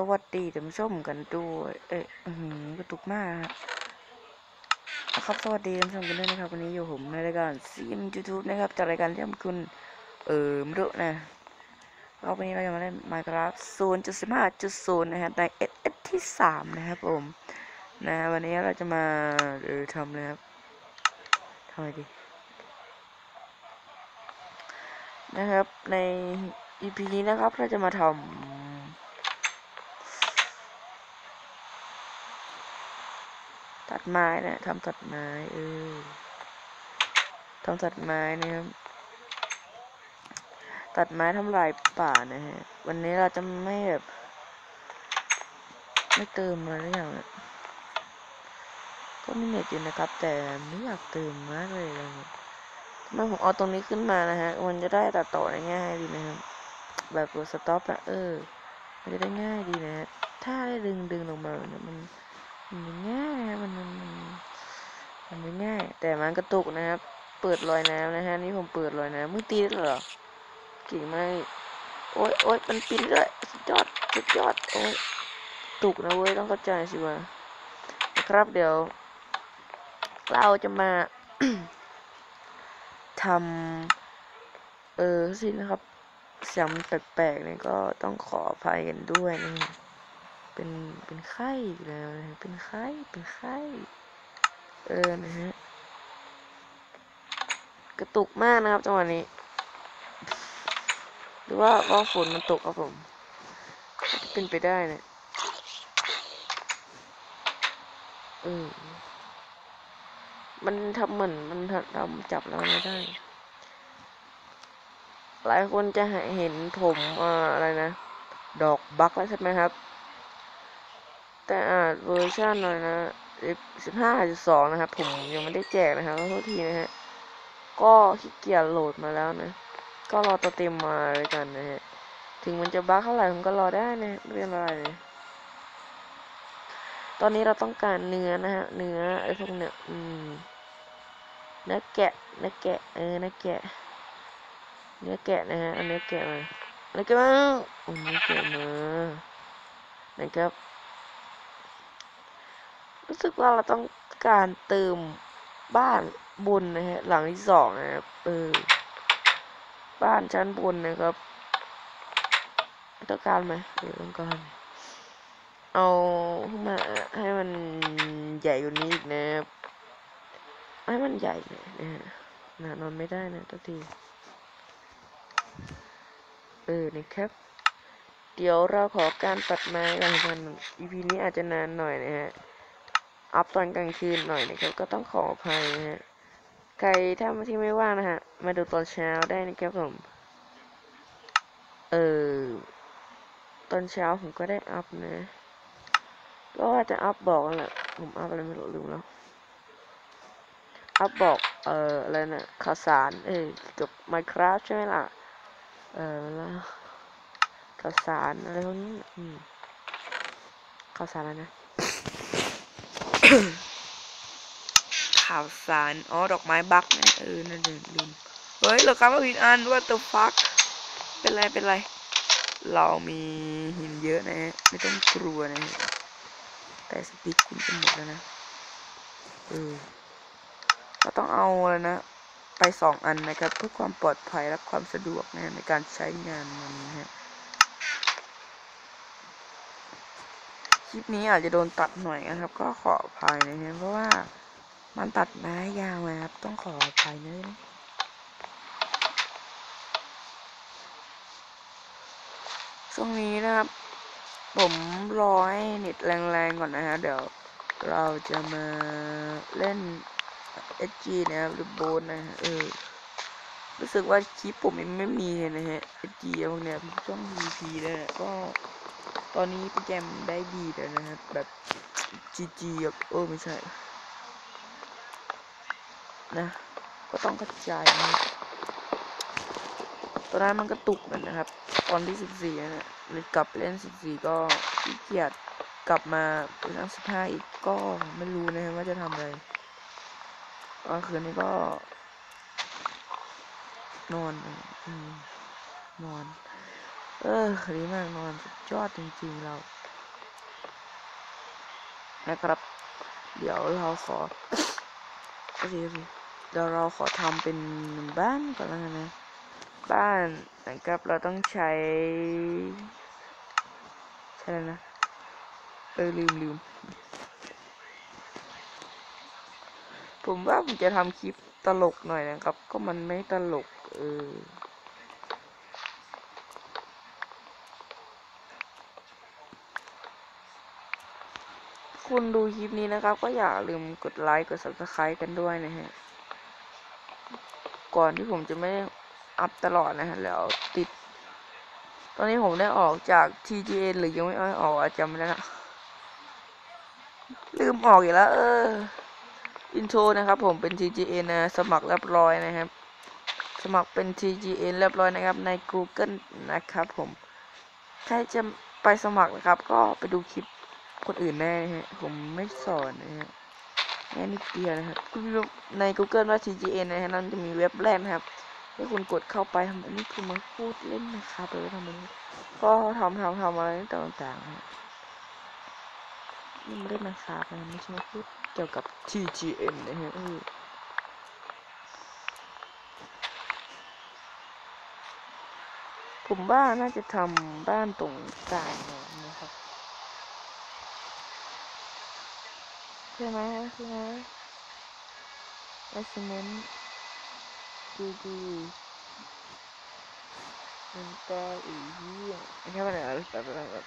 สวัสดีท่านผู้ชมกันด้วย เอ๊ะอื้อหือกระตุกมากนะครับครับ สวัสดีท่านผู้ชมกันด้วยนะครับ วันนี้อยู่ผมในรายการซีมยูทูบนะครับ จากรายการที่ทำคุณ เออม่รู้นะเราวันนี้เราจะมาเล่น Minecraft 0.15.0 นะครับใน SS ที่ 3 นะครับผม นะ วันนี้เราจะมาเออทำเลยครับทำอะไรดี นะครับ ใน EP นี้นะครับ เราจะมาทำ ตัดไม้นะทำตัดไม้เออทำตัดไม้นะครับ ตัดไม้ทำลายป่านะฮะ วันนี้เราจะไม่แบบไม่เติมอะไรอย่างนะก็มีเน็ตอยู่นะครับ แต่ไม่อยากเติมมากเลยนะครับทำไมผมเอาตรงนี้ขึ้นมานะฮะ มันจะได้ตัดต่อได้ง่ายดีนะครับ แบบกดสต็อปอะเออ มันจะได้ง่ายดีนะฮะ ถ้าได้ดึงดึงลงมาเนี่ยมัน มันง่ายมันมันมันไม่ง่าย แต่มันกระตุกนะครับ เปิดรอยน้ำนะฮะนี่ผมเปิดรอยน้ำมึงตีได้เหรอเก่งมากโอ๊ยโอ๊ยมันปีนด้วยสุดยอดสุดยอดโอ๊ยตุกนะเว้ยต้องเข้าใจสิวะนะครับเดี๋ยว เราจะมาทำเออสินะครับเสียงแปลกๆเนี่ยก็ต้องขออภัยกันด้วยนะฮะ เป็นเป็นไข้แล้วนะเป็นไข้เป็นไข้เออนะฮะกระตุกมากนะครับจังหวะนี้ หรือว่าว่าฝนมันตกครับผมเป็นไปได้เนะเออมันทำเหมือนมันทำจับแล้วไม่ได้ หลายคนจะเห็นผมอออะไรนะ ดอกบักแล้วใช่ไหมครับ แต่อาจเวอร์ชันหน่อยนะสิบห้าจุดสองนะครับ ผมยังไม่ได้แจกนะครับโทษทีนะฮะ ก็ขี้เกียจโหลดมาแล้วนะ ก็รอตัวเต็มมาเลยกันนะฮะ ถึงมันจะบั๊กเท่าไหร่ผมก็รอได้นะไม่เป็นไรตอนนี้เราต้องการเนื้อนะฮะ เนื้อไอ้พวกเนี้ยอืมเนื้อแกะ เนื้อแกะ เออ เนื้อแกะ เนื้อแกะนะฮะ เอาเนื้อแกะมา เนื้อแกะมาโอ้เนื้อแกะมา นะครับ รู้สึกว่าเราต้องการเติมบ้านบนนะฮะหลังที่สองนะครับเออบ้านชั้นบนนะครับ ต้องการไหมเออต้องการเอามาให้มันใหญ่กว่านี้อีกนะครับให้มันใหญ่หน่ยนะฮะนะนอนไม่ได้นะตัวทีเออนะครับ เดี๋ยวเราขอการตัดไม้ก่อนกัน EP นี้อาจจะนานหน่อยนะฮะ อัพตอนกลางคืนหน่อยนะครับ ก็ต้องขออภัยนะฮะ ใครถ้าที่ไม่ว่างนะฮะ มาดูตอนเช้าได้นะครับผม เออ ตอนเช้าผมก็ได้อัพนะ ก็ว่าจะอัพบอกนั่นแหละ ผมอัพอะไรไม่รู้ลืมแล้ว อัพบอก เอ่ออะไรนะข่าวสาร เออเกี่ยวกับ Minecraft ใช่ไหมล่ะ เออแล้วข่าวสารอะไรพวกนี้ข่าวสารอะไรนะ ข่าวสาร อ๋อ ดอกไม้บักนะเออ นั่นเองลืมเฮ้ย เรากำลังผิดอัน what the fuck เป็นไร เป็นไร เรามีหินเยอะนะฮะ ไม่ต้องกลัวนะฮะ แต่สปิคุณจะหมดแล้วนะ เออ เราต้องเอาอะไรนะ ไปสองอันนะครับ เพื่อความปลอดภัยและความสะดวกนะในการใช้งานมันนะฮะ คลิปนี้อาจจะโดนตัดหน่อยนะครับ ก็ขออภัยนะฮะเพราะว่ามันตัดไม้ยาวมาครับ ต้องขออภัยนะช่วงนี้นะครับ ผมรอให้เน็ตแรงๆก่อนนะฮะเดี๋ยวเราจะมาเล่น SG นะครับหรือโบนนะฮะเออรู้สึกว่าคลิปผมยังไม่มีเลยนะฮะ SG พวกเนี้ยช่วง VP เนี่ยก็ ตอนนี้โปรแกรมได้ดีแล้วนะฮะแบบ GG แบบเออไม่ใช่ นะ ก็ต้องกระจายนะตอนนั้นมันก็ตุกเหมือนนะครับ ตอนที่สิบสี่นะเลยกลับเล่นสิบสี่ก็ขี้เกียจกลับมาเล่นสิบห้าอีกก็ไม่รู้นะฮะว่าจะทำอะไรตอนคืนนี้ก็ นอน อืม นอน เออดีมากนอนสุดยอดจริงๆเรา นะครับ เดี๋ยวเราขอโอเคโอเคเดี๋ยวเราขอทำเป็นบ้านก่อนแล้วกันนะ บ้านนะครับเราต้องใช้ ใช่แล้วนะ เออลืมลืมผมว่าผมจะทำคลิปตลกหน่อยนะครับ ก็มันไม่ตลก เออ คุณดูคลิปนี้นะครับ ก็อย่าลืมกดไลค์กด subscribe กันด้วยนะฮะ ก่อนที่ผมจะไม่อัพตลอดนะฮะ แล้วติด ตอนนี้ผมได้ออกจาก TGN หรือยังไม่ไออกอจำไม่ได้ละลืมออกอีกแล้ว เออ อินโทรนะครับผมเป็น TGN นะ สมัครเรียบร้อยนะครับ สมัครเป็น TGN เรียบร้อยนะครับ ใน Google นะครับผม ใครจะไปสมัครนะครับ ก็ไปดูคลิป คนอื่นได้นะฮะ ผมไม่สอนนะฮะแค่นิดเดียวนะครับคุณดูใน Google ว่า TGN นะฮะนั่นจะมีเว็บแรกนะครับให้คุณกดเข้าไปทำอันนี้คือมาพูดเล่นนะครับไปทำอะไรก็ทำทำทำอะไรต่างๆนะฮะนี่ไม่ได้มาคาบนะไม่ใช่มาพูดเกี่ยวกับ TGN นะฮะเออผมว่าน่าจะทำบ้านตรงกลางนะครับ ใช่ไหมใช่ไหมไอซีเมนต์ดูดูมันตาอีเหี้ยไม่ใช่ว่าอะไรแบบแบบ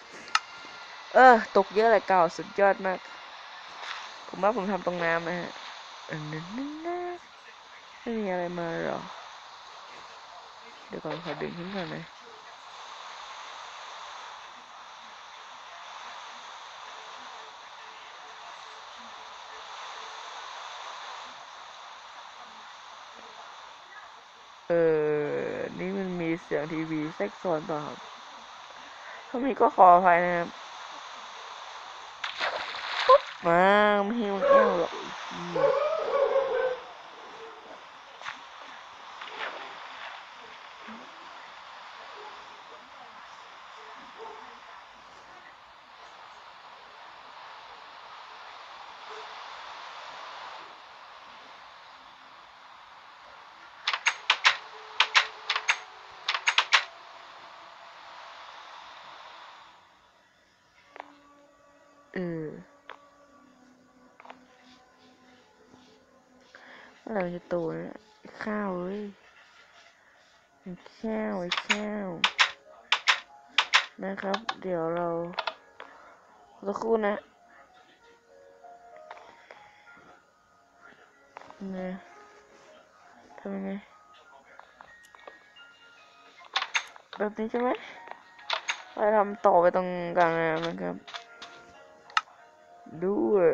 เออ ตกเยอะเลยเก่าสุดยอดมาก ผมว่าผมทำตรงน้ำนะฮะอันนั้นนะไม่มีอะไรมาหรอ เดี๋ยวก่อนขอดึงขึ้นก่อนนะ ออ นี่มันมีเสียงทีวีแทรกซ้อนเปล่าครับถ้ามีก็ขออภัยนะครับปุ๊บมาไม่ให้มันแอวหรอก เร่มันจะโตเนี่ยไอ้ข้าวเว้ยไอ้ข้าวไอ้ข้าวนะครับ เดี๋ยวเราสักครู่นะไงทำยังไงแบบนี้ใช่ไหมไปทำต่อไปตรงกลางน้ำนะครับด้วย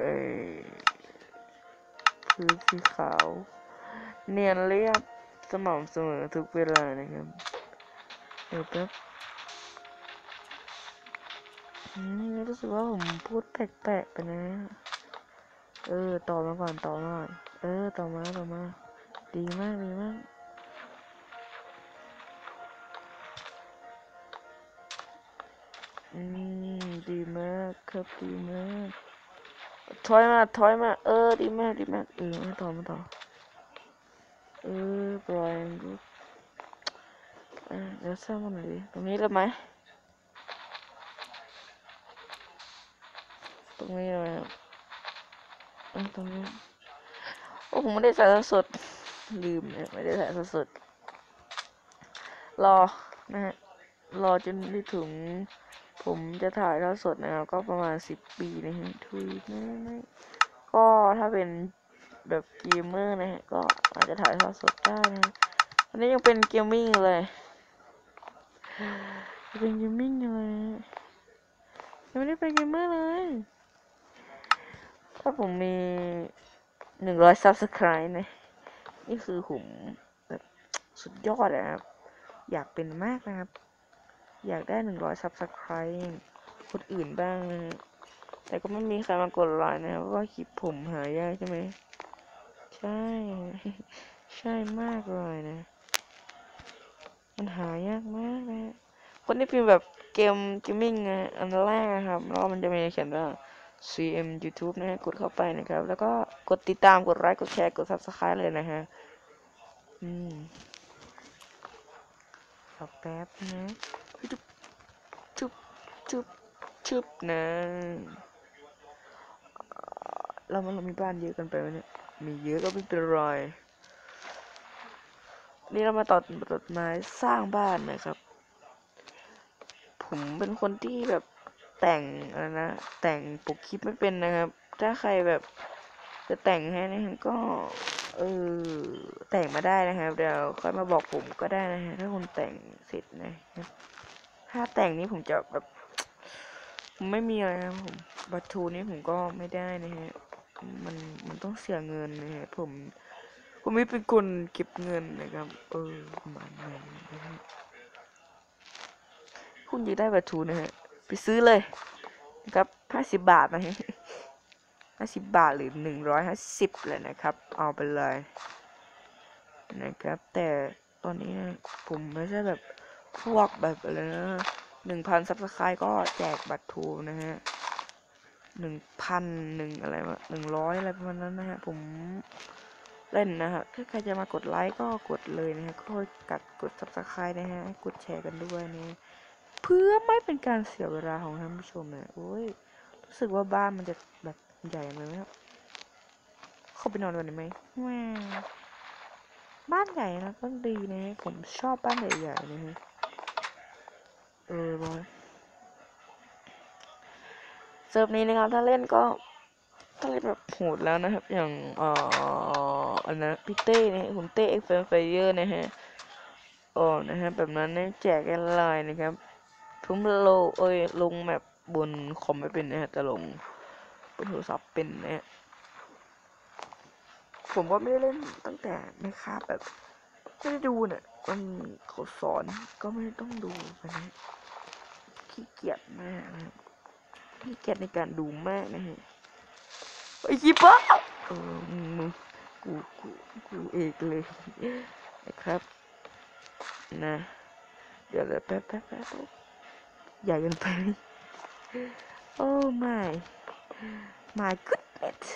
พื้นสีขาว เนียนเรียบสม่ำเสมอทุกเวลานะครับเดี๋ยวแป๊บอืมรู้สึกว่าผมพูดแปลกๆไปนะ เออ ต่อมาก่อน ต่อมาก่อน เออ ต่อมา ต่อมา ดีมาก ดีมาก อืม ดีมากครับ ดีมาก ถอยมาถอยมา เออดีมากดีมากเออมาต่อมาต่อเออปล่อยกูเออเดี๋ยวสร้างมันหน่อยดิตรงนี้ได้ไหมตรงนี้ได้ไหมครับเออตรงนี้โอ้ผมไม่ได้ใส่สดลืมเนี่ยไม่ได้ใส่สดรอนะฮะรอจนได้ถึง ผมจะถ่ายทอดสดนะครับ ก็ประมาณสิบปีนะฮะทุยไม่ไม่ก็ถ้าเป็นแบบเกมเมอร์นะฮะก็อาจจะถ่ายทอดสดได้นะฮะอันนี้ยังเป็นเกมมิ่งเลยเป็นเกมมิ่งเลยยังไม่ได้เป็นเกมเมอร์เลย ถ้าผมมีหนึ่งร้อยซับสไครต์นะนี่คือผมแบบสุดยอดอะครับ อยากเป็นมากนะครับ อยากได้หนึ่งร้อยซับสไครต์คนอื่นบ้าง แต่ก็ไม่มีใครมากดไลค์นะครับเพราะว่าคลิปผมหายากใช่ไหม ใช่ ใช่มากเลยนะ มันหายากมากนะคนที่พิมพ์แบบเกมเกมมิ่งอะอันแรกอะครับ แล้วมันจะมีเขียนว่า CM YouTube นะฮะกดเข้าไปนะครับ แล้วก็กดติดตามกดไลค์กดแชร์กด Subscribe เลยนะฮะ อืมรอแป๊บนะ จุบจุบจุบจุบนะเรามันเรามีบ้านเยอะกันไปไหมเนี่ย มีเยอะก็ไม่เป็นไร นี่เรามาตัดตัดไม้สร้างบ้านนะครับ ผมเป็นคนที่แบบแต่งอะไรนะ แต่งปกคลิปไม่เป็นนะครับ ถ้าใครแบบจะแต่งให้นะครับก็ เออ แต่งมาได้นะครับ เดี๋ยวค่อยมาบอกผมก็ได้นะฮะถ้าคุณแต่งเสร็จนะครับ ถ้าแต่งนี้ผมจะแบบไม่มีอะไรนะครับผมบัตทูนี้ผมก็ไม่ได้นะฮะ มันมันต้องเสียเงินนะฮะผม ผมไม่เป็นคนเก็บเงินนะครับ เออประมาณนั้นนะฮะคุณอยากได้บัตทูนะฮะ ไปซื้อเลยนะครับห้าสิบบาทนะฮะห้าสิบบาทหรือหนึ่งร้อยห้าสิบเลยนะครับ เอาไปเลย นะครับ แต่ตอนนี้นะผมไม่ใช่แบบ พวกแบบอะไรนะหนึ่งพันซับสไครต์ก็แจกบัตรทูนะฮะหนึ่งพันหนึ่งอะไรวะหนึ่งร้อยอะไรประมาณนั้นนะฮะ ผมเล่นนะฮะถ้าใครจะมากดไลค์ก็กดเลยนะฮะก็กัดกดซับสไครต์นะฮะกดแชร์กันด้วยนะเพื่อไม่เป็นการเสียเวลาของท่านผู้ชมนะโอ้ยรู้สึกว่าบ้านมันจะแบบใหญ่ไหมครับเข้าไปนอนวันนี้ไหมแหม่บ้านใหญ่นะก็ดีนะผมชอบบ้านใหญ่ๆนะฮะ เออบอยเซิร์ฟนี้นะครับ ถ้าเล่นก็ถ้าเล่นแบบโหดแล้วนะครับ อย่างเอ่ออันนะพี่เต้นะฮะคุณเต้เอ็กเฟนไฟเยอร์นะฮะโอ้นะฮะแบบนั้นนี่แจกกันไลน์นะครับผมโลเอ้ยลงแมปบนคอมไม่เป็นนะฮะแต่ลงบนโทรศัพท์เป็นนะฮะผมก็ไม่ได้เล่นตั้งแต่ไม่คาบแบบไม่ได้ดูเนี่ย มันเขาสอนก็ไม่ต้องดูไปนะขี้เกียจมากนะขี้เกียจในการดูมากนะฮะไอ้ขี้บ้าเออมึงกูกูกูเอกเลยนะครับ นะ เดี๋ยวเดี๋ยวแป๊บแป๊บแป๊บใหญ่เกินไปโอ้ my my goodness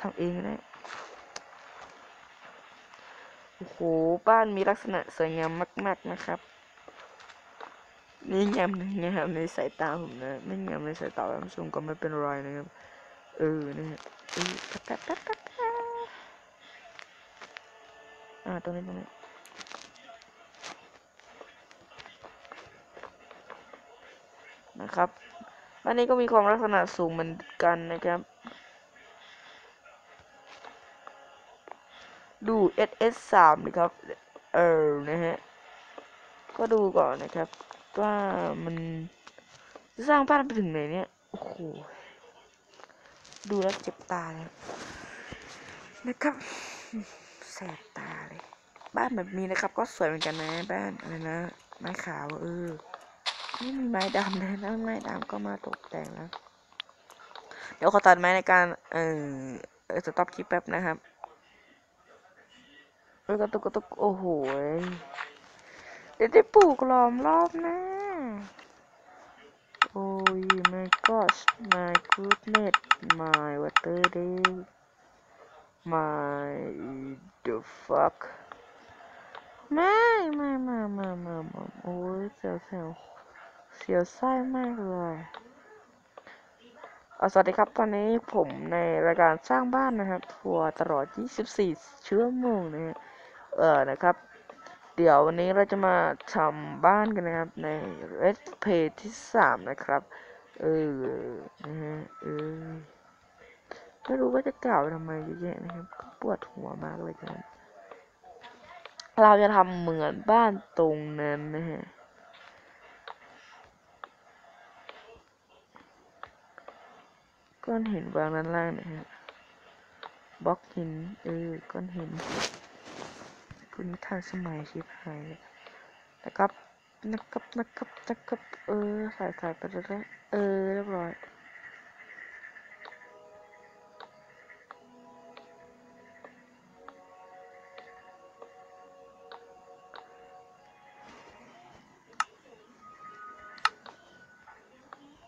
ทำเองนะ โอ้โห บ้านมีลักษณะสวยงามมาก ๆนะครับ นี่งามนะครับในสายตาผมนะ ไม่งามในสายตาท่านผู้ชมก็ไม่เป็นไรนะครับ เออ นะฮะเออแป๊บแป๊บแป๊บแป๊บแป๊บอ่า ตรงนี้ตรงนี้นะครับอันนี้ก็มีความลักษณะสูงเหมือนกันนะครับ ดู SS 3 นะครับ เออ นะฮะ ก็ดูก่อนนะครับ ว่ามันสร้างบ้านไปถึงไหนเนี่ย โอ้โห ดูแล้วเจ็บตาเลยนะครับแสบตาเลย บ้านแบบนี้นะครับ ก็สวยเหมือนกันนะบ้านอะไรนะ ไม้ขาวเออ ไม่มีไม้ดำเลยนะไม้ดำก็มาตกแต่งแล้ว เดี๋ยวขอตัดไม้ในการ เออเออสต็อปคลิปแป๊บนะครับ เออกระตุกกระตุกโอ้โหเดี๋ยวได้ปลูกล้อมรอบน้าโอ้ย my gosh my goodness my water day my the fuck ไม่ไม่ไม่ไม่ไม่ไม่โอ้ยเสียวเสียวเสียวไส้มากเลยเอาสวัสดีครับ ตอนนี้ผมในรายการสร้างบ้านนะครับทัวร์ตลอด 24 ชั่วโมงนะฮะ เออนะครับ เดี๋ยววันนี้เราจะมาทำบ้านกันนะครับใน Red p a g ที่3นะครับเออนะฮะเออไม่รู้ว่าจะกล่าวทำไมเยอะแยะนะครับก็ปวดหัวมากเลยกันเราจะทำเหมือนบ้านตรงนั้นนะฮะก้อนหินวางด้านล่างนะฮะบล็อกหินเออก้อนหิน คุณทันสมัยชิบหายเลยนะครับนะครับนะครับนะครับเออใส่ใส่ไปแล้วยเออเรียบร้อย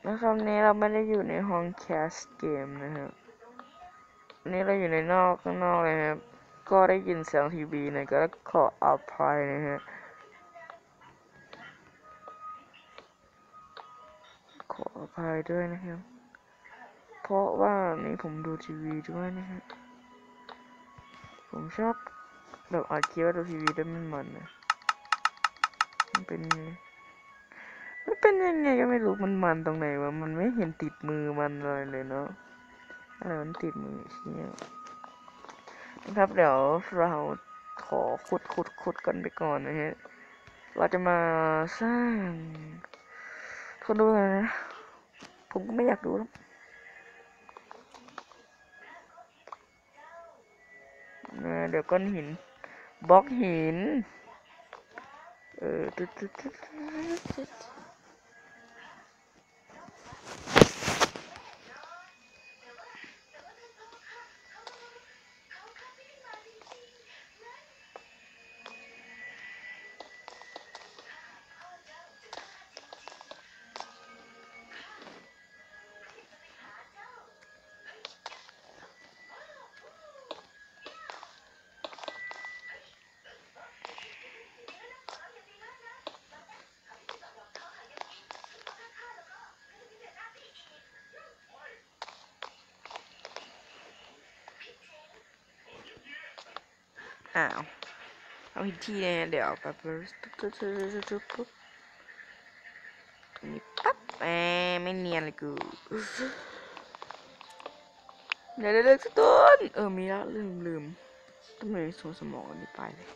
นะครับนี้เราไม่ได้อยู่ในห้องแคสเกมนะครับนนี้เราอยู่ในนอกข้างนอกเลยครับ ก็ได้ยินเสียงทีวีนะก็ขออภัยนะฮะขออภัยด้วยนะครับ เพราะว่านี่ผมดูทีวีด้วยนะฮะผมชอบแบบอัดคลิปว่าดูทีวีด้วมันมันนะมันเป็นไงมันเป็นยังไงก็ไม่รู้มันมันตรงไหนวะมันไม่เห็นติดมือมันเลยเลยเนาะอะไรมันติดมือเชี่ย ครับเดี๋ยวเราขอขุดขุดขุดกันไปก่อนนะฮะ เราจะมาสร้างคนดูนะผมก็ไม่อยากดูแล้วเดี๋ยวก้อนหินบล็อกหิน เออ อ้าวเอาอีกทีนะเดี๋ยวแบบปึ๊บปึ๊บปึ๊บปึ๊บปึ๊บปึ๊บตรงนี้ปั๊บแหมไม่เนียนเลยกูเดี๋ยวเดี๋ยวสักต้นเออมีล้วลืมลืมต้องมีส่วนสมองอันนี้ไปเลย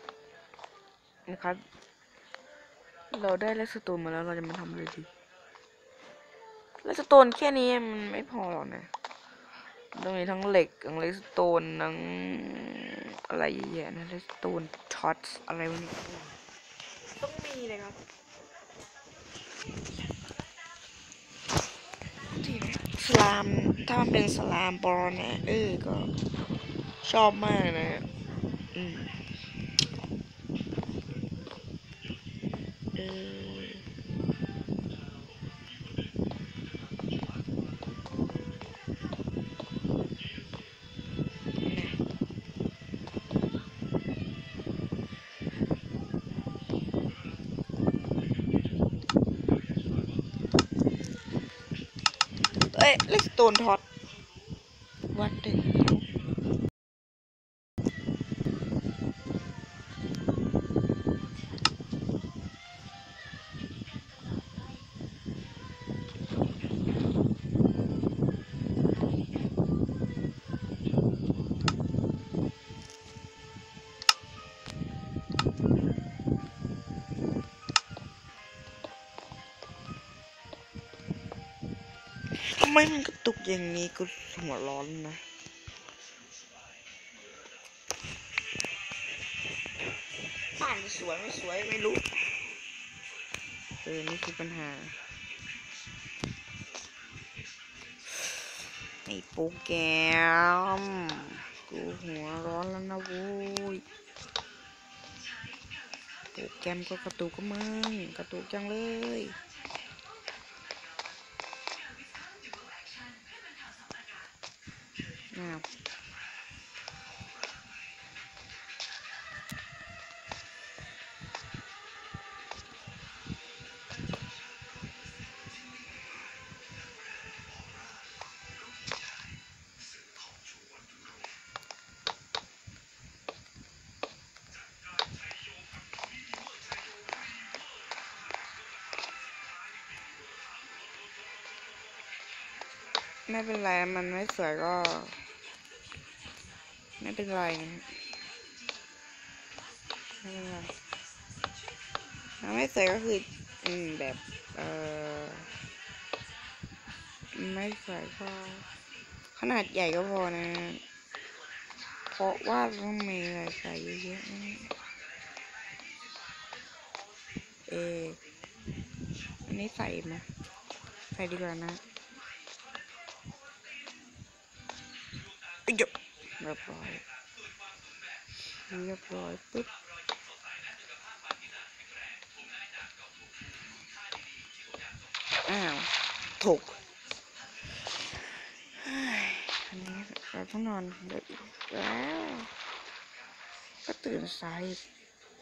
นะครับ เราได้เลสโตนมาแล้วเราจะมาทำอะไรดีเลสโตนแค่นี้มันไม่พอหรอกนะ ต้องมีทั้งเหล็กทั้งเลสโตนทั้งอะไรเยอะแยะนะเลสโตนช็อตอะไรพวกนี้ต้องมีเลยครับสลามถ้ามันเป็นสลามบอลนะเออก็ชอบมากนะอืมเออ เอ้ยเลสโตนท็อตวัดเด็กำไมมันกระตุกอย่างนี้กูหัวร้อนนะบ้านจะสวยไม่สวยไม่รู้ เออ นี่คือปัญหา ไอ้โปรแกรม กูหัวร้อนแล้วนะโว้ยโปรแกรมก็กระตุกก็มึง กระตุกจังเลย ไม่เป็นไร มันไม่สวยก็ ไม่เป็นไรนะไม่เป็นไรมันไม่สวยก็คือ อืม แบบ เออไม่สวยก็ ขนาดใหญ่ก็พอนะ เพราะว่าต้องมีอะไรใส่เยอะๆนะเอออันนี้ใส่ไหมใส่ดีกว่านะ เรียบร้อยเรียบร้อยปุ๊บอ้าวถูกอันนี้เราต้องนอนเด็กแล้วก็ตื่นสาย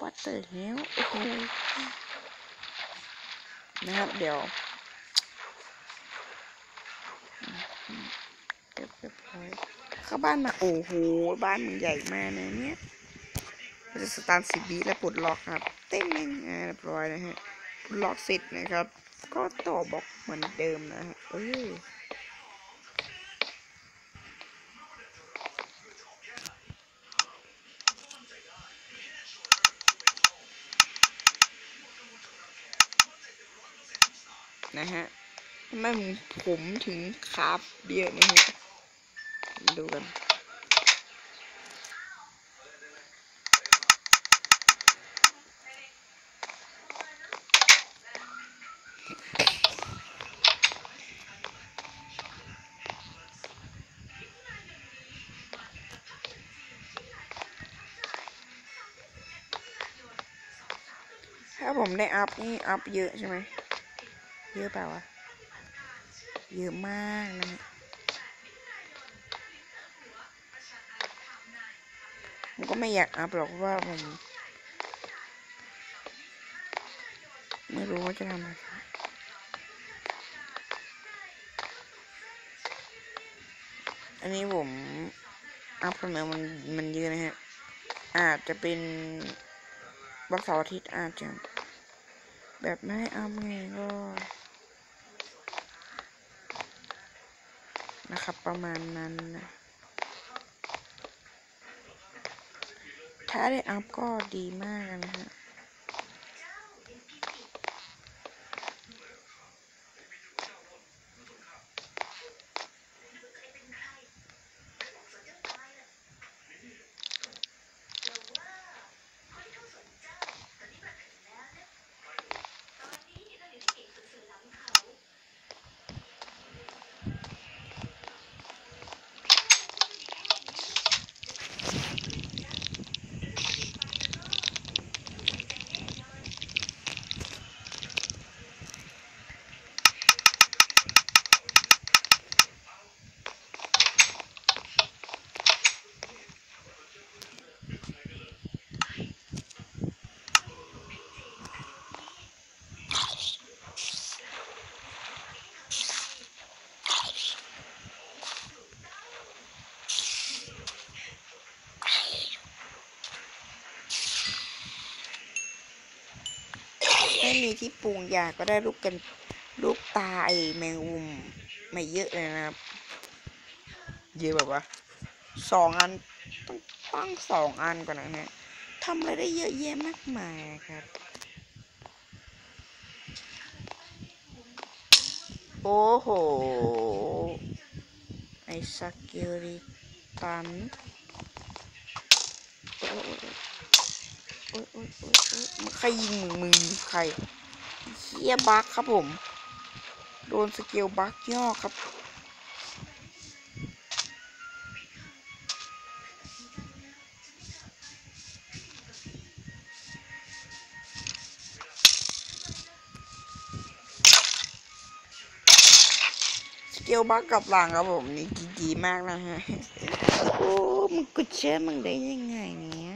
ว่าตื่นแล้วโอ้ยนะครับเดี๋ยว เข้าบ้านมา โอ้โห บ้านมันใหญ่มากนะเนี่ยมันจะสตาร์ทสิบวิแล้วปลดล็อกครับ เต้นเองอ่าเรียบร้อยนะฮะปลดล็อกเสร็จนะครับ ก็ต่อบล็อกเหมือนเดิมนะฮะเออนะฮะทำไมผมถึงคาบเยอะนะฮะ ดูกันถ้าผมได้อัพนี่อัพเยอะใช่ไหม เยอะเปล่าวะ เยอะมากนะ ผมก็ไม่อยากอัพหรอกเพราะว่าผมไม่รู้ว่าจะทำอะไรอันนี้ผมอัพเสมอมันมันเยอะนะฮะ อาจจะเป็นวันเสาร์อาทิตย์อาจจะแบบไม่อัพไงก็นะครับประมาณนั้นนะ ถ้าได้อัพก็ดีมากนะฮะ ไม่มีที่ปรุงยาก็ได้ลูกกันลูกตาไอแมงมุมไม่เยอะเลยนะครับ เยอะแบบว่าสองอันต้องตั้งสองอันก่อนนะฮะทำอะไรได้เยอะแยะมากมายครับ โอ้โห ไอสกิลิตันโอ้ อ้ยโอ้ยโอ้ยโอ้ยใครยิงมึงมึงใครเฮียบักครับผม โดนสเกลบักย่อครับสเกลบักกลับหลังครับผมนี่ดีมากนะฮะ โอ้ มึงกูเชื่อมึงได้ยังไงเนี้ย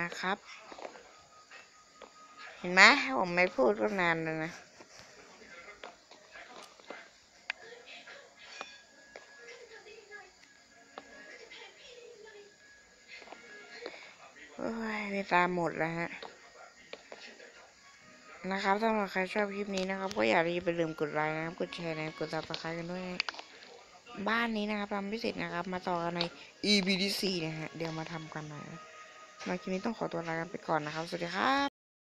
นะครับ เห็นไหมผมไม่พูดก็นานเลยนะเฮ้ยตาหมดแล้วฮะ นะครับสำหรับใครชอบคลิปนี้นะครับ ก็อย่าลืมไปลืมกดไลค์นะครับ กดแชร์นะกดติดตามกันด้วยบ้านนี้นะครับทำพิเศษนะครับ มาต่อกันใน EP ที่สี่นะฮะ เดี๋ยวมาทำกันหน่อย มาคลิปนี้ต้องขอตัวลากันไปก่อนนะครับ สวัสดีครับ